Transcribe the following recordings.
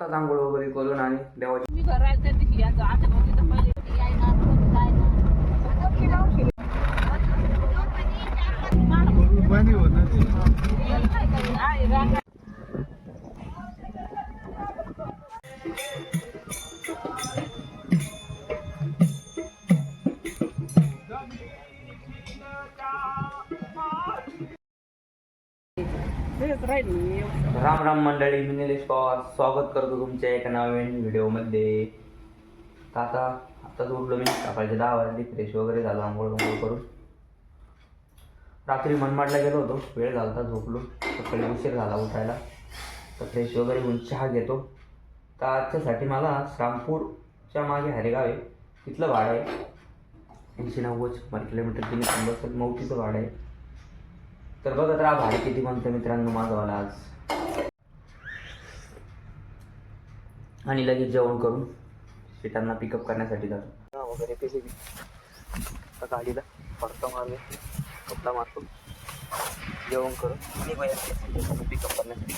आता आंघोळ वगैरे करून आणि देवाची मी घर राहिलं त्या दिवशी यांचं आता मग तिथं पहिले राम मंडळी मी निलेश पवार. स्वागत करतो तुमच्या एका नवीन व्हिडिओमध्ये. तर आता आताच उठलो मी. सकाळचे दहा वाजले फ्रेश वगैरे झालो आंघोळ आंघोळ करून. रात्री मनमाडला गेलो होतो. वेळ झाला होता, झोपलो. सकाळी उशीर झाला उठायला. तर फ्रेश वगैरे होऊन चहा घेतो. तर आजच्यासाठी मला श्रामपूरच्या मागे हरेगाव आहे. तिथलं भाडं आहे. ऐंशी नव्वद शंभर किलोमीटर तिने शंभर मौतीचं भाडं आहे. तर बघत राहा भाडे किती म्हणतं मित्रांनो माझं आज. आणि लगेच जेवण करून सीटांना पिकअप करण्यासाठी जातो. वगैरे ते आता गाडीला पडता मारले कपडा मारतो. जेवण करून. पिकअप करण्यासाठी.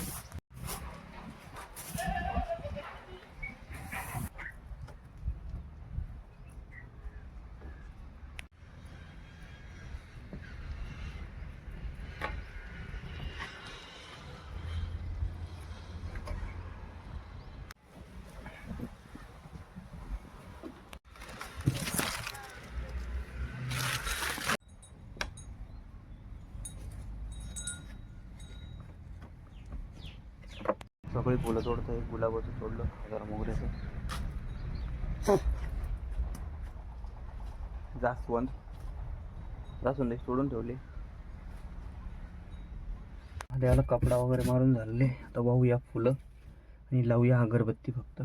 सगळी फुलं तोडतोय. गुलाबाचं तोडलं. हजार मोगऱ्याचं. जास्वंद जास्वंद सोडून ठेवले. याला कपडा वगैरे मारून झालेले. आता वाहूया फुलं. आणि लावूया अगरबत्ती फक्त.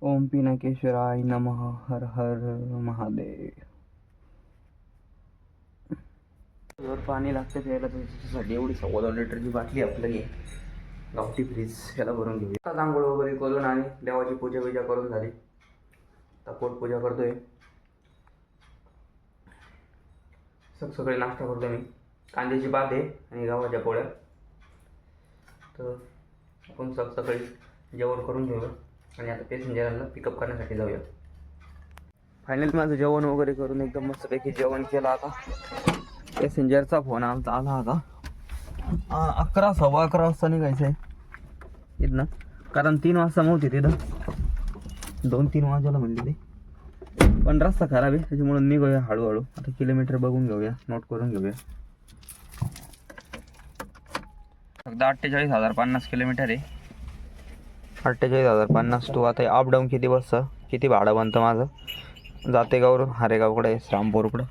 ओम पिनाकेश्वराय नमः. हर हर महादेव. वर पाणी लागतं प्यायला तर त्याच्यासाठी एवढी सव्वा दोन लिटरची बाटली आपल्याला गावठी फ्रीज याला भरून घेऊया. आता आंघोळ वगैरे करून आणि देवाची पूजा बिजा करून झाली. आता पोट पूजा करतोय. सग सगळे नाश्ता करतो मी. कांद्याची बात आहे आणि गावाच्या पोळ्या. तर आपण सग सकाळी जेवण करून घेऊया आणि आता पॅसेंजरांना पिकअप करण्यासाठी जाऊया. फायनली माझं जेवण वगैरे करून एकदम मस्तपैकी जेवण केलं आता. पॅसेंजरचा फोन आला आला होता. अकरा सव्वा अकरा वाजता निघायचं आहे इथनं. कारण तीन वाजता नव्हती तिथं. दोन तीन वाजायला म्हणले ते. पण रस्ता खराब आहे त्याच्यामुळे निघूया हळूहळू. आता किलोमीटर बघून घेऊया नोट करून घेऊया. फक्त अठ्ठेचाळीस हजार पन्नास किलोमीटर आहे. अठ्ठेचाळीस हजार पन्नास. टू आता अप डाऊन किती बसतं? किती भाडं बनतं माझं? जातेगाववरून हरेगावकडे श्रामपूरकडं.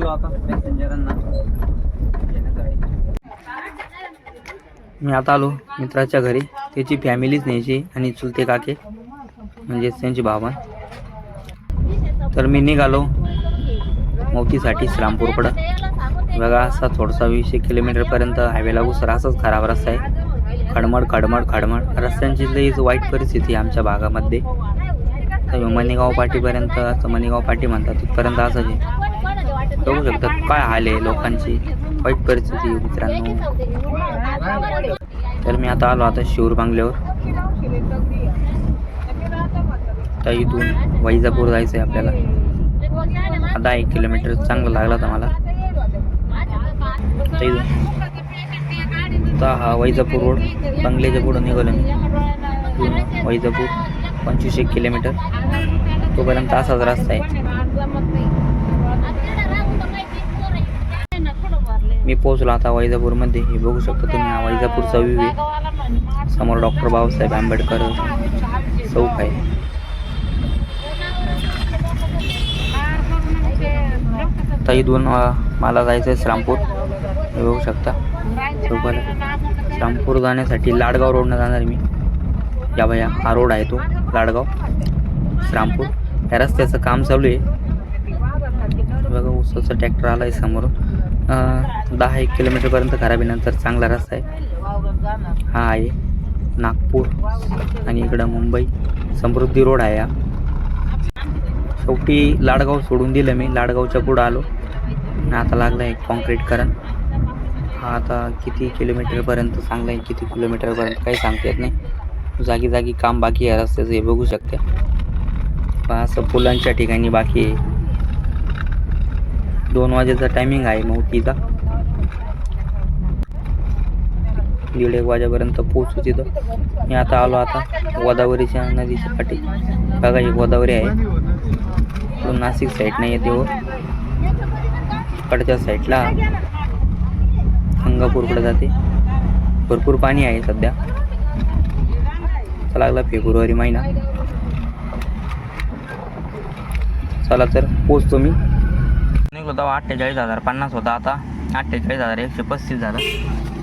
मी आता पॅसेंजरांना. मी आता आलो मित्राच्या घरी. त्याची फॅमिलीच न्यायची आणि चुलते काके म्हणजेच त्यांची भावन तर मी निघालो मोतीसाठी श्रामपूरकडं बघा असा थोडासा वीसशे किलोमीटरपर्यंत हायवे लागू. सर असाच खराब रस्ता आहे. खडमड खडमड खडमड. रस्त्यांची लईच वाईट परिस्थिती आहे आमच्या भागामध्ये. तर मणिगाव पाटीपर्यंत असं मणिगाव पाटी म्हणतात तिथपर्यंत असंच आहे. बघू शकतात काय हाल आहे लोकांची वाईट परिस्थिती मित्रांनो. तर मी आता आलो आता शिवर बांगल्यावर. तर इथून वैजापूर जायचं आहे आपल्याला. दहा एक किलोमीटर चांगलं लागला होता मला. तर इथून आता हा वैजापूर रोड बंगल्याच्या पुढं निघालो मी. वैजापूर पंचवीस एक किलोमीटर. तोपर्यंत असाच रस्ता आहे. मी पोहोचलो आता वैजापूरमध्ये. हे बघू शकता तुम्ही हा वैजापूरचा व्ह्यू आहे. समोर डॉक्टर बाबासाहेब आंबेडकर चौक आहे. तर इथून मला जायचं आहे श्रामपूर. हे बघू शकता. चौकाला. श्रामपूर जाण्यासाठी लाडगाव रोडनं जाणार मी. या भया हा रोड आहे तो लाडगाव. श्रामपूर. या रस्त्याचं काम चालू आहे. बघा उसाचं ट्रॅक्टर आला आहे समोरून. दहा एक किलोमीटरपर्यंत खराब आहे नंतर चांगला रस्ता आहे. हा आहे नागपूर आणि इकडं मुंबई. समृद्धी रोड आहे हा. शेवटी लाडगाव सोडून दिलं मी. लाडगावच्या पुढं आलो. आणि आता लागला आहे कॉन्क्रीट करण हा आता किती किलोमीटरपर्यंत चांगला आहे किती किलोमीटरपर्यंत काही सांगता येत नाही. जागी जागी काम बाकी आहे रस्त्याचं हे बघू शकते. असं पुलांच्या ठिकाणी बाकी आहे. दोन वाजेचा टायमिंग आहे मौतीचा दीड एक वाजेपर्यंत पोहोचू तिथं. मी आता आलो आता गोदावरीच्या नदीच्या काठी. बघा ही गोदावरी आहे. नाशिक साईड नाही येते व हो. कडच्या साईडला गंगापूरकडे जाते. भरपूर पाणी आहे सध्या. लागला फेब्रुवारी महिना. चला तर पोचतो मी. तेव्हा अठ्ठेचाळीस हजार पन्नास होता आता. अठ्ठेचाळीस हजार एकशे पस्तीस झालं.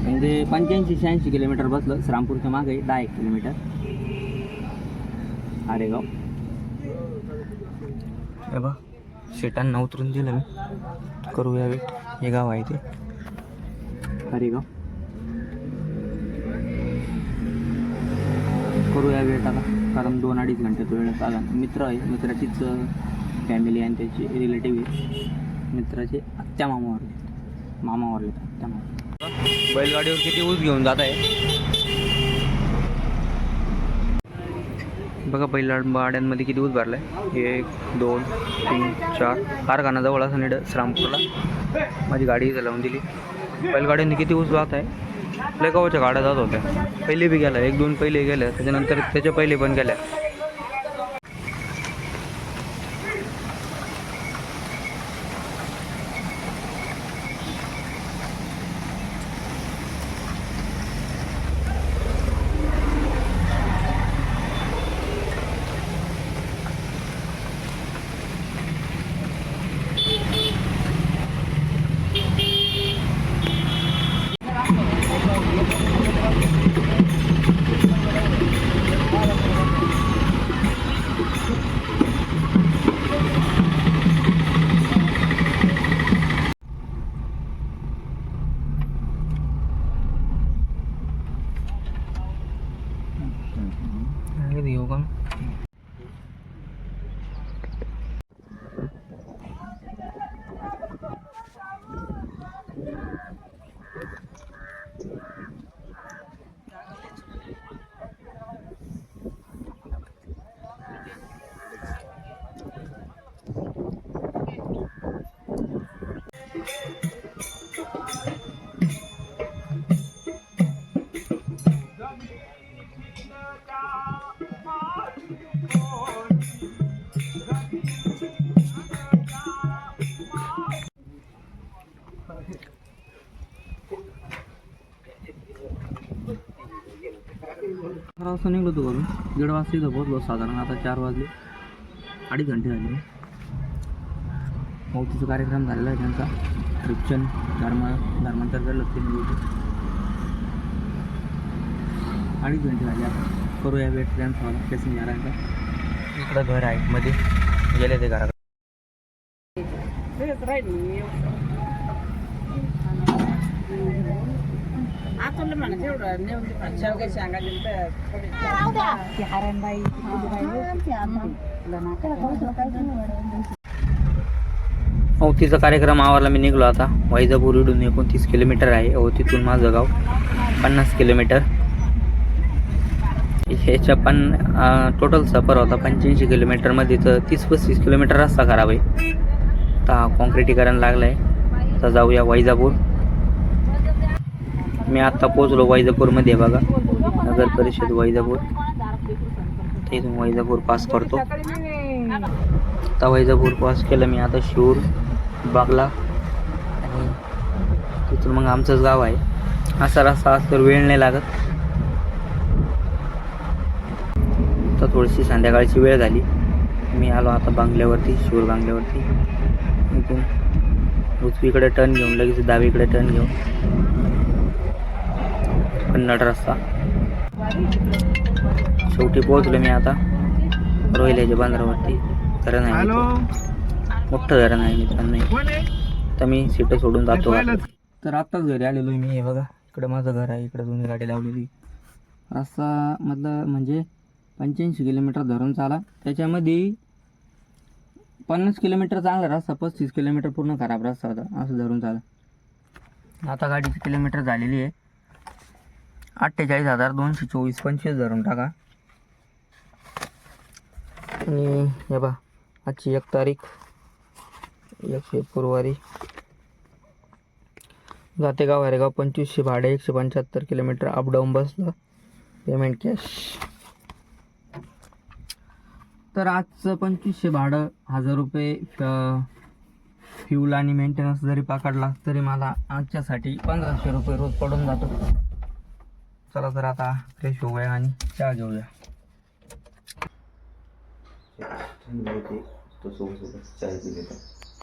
म्हणजे पंच्याऐंशी शहाऐंशी किलोमीटर बसलं श्रामपूरच्या मागे दहा एक किलोमीटर. आरेगाव हे बा शेटांना उतरून दिलं मी. करूया वेट हे गाव आहे ते. आरेगाव करूया वेट आता कारण दोन अडीच घंट्यात वेळ आला मित्र आहे मित्राचीच फॅमिली आणि त्याची रिलेटिव्ह आहे. मित्राचे आत्या मामा वरले. मामा वरले आत्या मामा. बैलगाडीवर किती ऊस घेऊन जात आहे? बघा बैलगाड्यांमध्ये किती ऊस भरलाय? एक दोन तीन चार. कारखाना जवळ असं नीड श्रामपूरला माझी गाडी लावून दिली. बैलगाड्यांनी किती ऊस जात आहे? लय गावाच्या गाड्या जात होत्या. पहिले बी गेल्या. एक दोन पहिले गेल्या. त्याच्यानंतर त्याच्या पहिले पण गेल्या. किती घेऊ अकरा वाजता निघलो होतो घरून. दीड वाजता इथं पोहोचलो साधारण आता चार वाजले. अडीच घंटे झाले. मौतीचा कार्यक्रम झालेला आहे त्यांचा. ख्रिश्चन धर्म धर्मांतर झालं ते निघतो अडीच घंटे झाले आता. करूया वेट त्यांचा वाला. पॅसेंजरांचा इकडं घर आहे मध्ये. गेले ते घराकडे. आतून म्हणा तेवढं नेऊन दे म्हणा. शेवग्या शेंगा दिल्या तर थोडी- ती हरणबाई, ती फुलबाई, तुला नाका अवतीचा कार्यक्रम आवरला मी निघलो आता. वैजापूर इडून एकोणतीस किलोमीटर आहे. अवतीतून माझं गाव. पन्नास किलोमीटर. ह्याच्या पण टोटल सफर होता पंच्याऐंशी किलोमीटरमध्ये तर तीस पस्तीस किलोमीटर रस्ता खराब आहे. आता कॉन्क्रिटीकरण लागलं आहे आता जाऊया वैजापूर. मी आत्ता पोचलो वैजापूरमध्ये बघा. नगर परिषद वैजापूर. तर इथून वैजापूर पास करतो. आता वैजापूर पास केलं मी आता शिवूर बागला. आणि तिथून मग आमचंच गाव आहे. असा रस्ता असतो तर वेळ नाही लागत. आता थोडीशी संध्याकाळची वेळ झाली. मी आलो आता बांगल्यावरती शूर बांगल्यावरती. इथून उजवीकडे टर्न घेऊन लगेच डावीकडे टर्न घेऊन. कन्नड रस्ता. शेवटी पोहोचलो मी आता. रोहिल्याच्या बंदरावरती. धरण आहे. मोठं धरण आहे मित्रांनो. तर मी सीट सोडून जातो. तर आत्ताच घरी आलेलो आहे मी हे बघा. इकडं माझं घर आहे इकडं दोन्ही गाडी लावलेली. रस्ता मधलं म्हणजे पंच्याऐंशी किलोमीटर धरून चाला. त्याच्यामध्ये पन्नास किलोमीटर चांगला रस्ता पस्तीस किलोमीटर पूर्ण खराब रस्ता होता. असं धरून चाल. आता गाडीची किलोमीटर झालेली आहे. अठ्ठेचाळीस हजार दोनशे चोवीस पंचवीस धरून टाका. आणि हे बा आजची एक तारीख एक फेब्रुवारी जाते गाव पंचवीसशे भाडे एकशे पंच्याहत्तर किलोमीटर अप डाऊन बसलं. पेमेंट कॅश तर आजचं पंचवीसशे भाडं हजार रुपये फ्यूल आणि मेंटेनन्स जरी पकडला तरी मला आजच्यासाठी पंधराशे रुपये रोज पडून जातो. चला तर आता फ्रेश होऊया आणि चहा घेऊया. थंड तो सोबत सोबत चाय पिले तर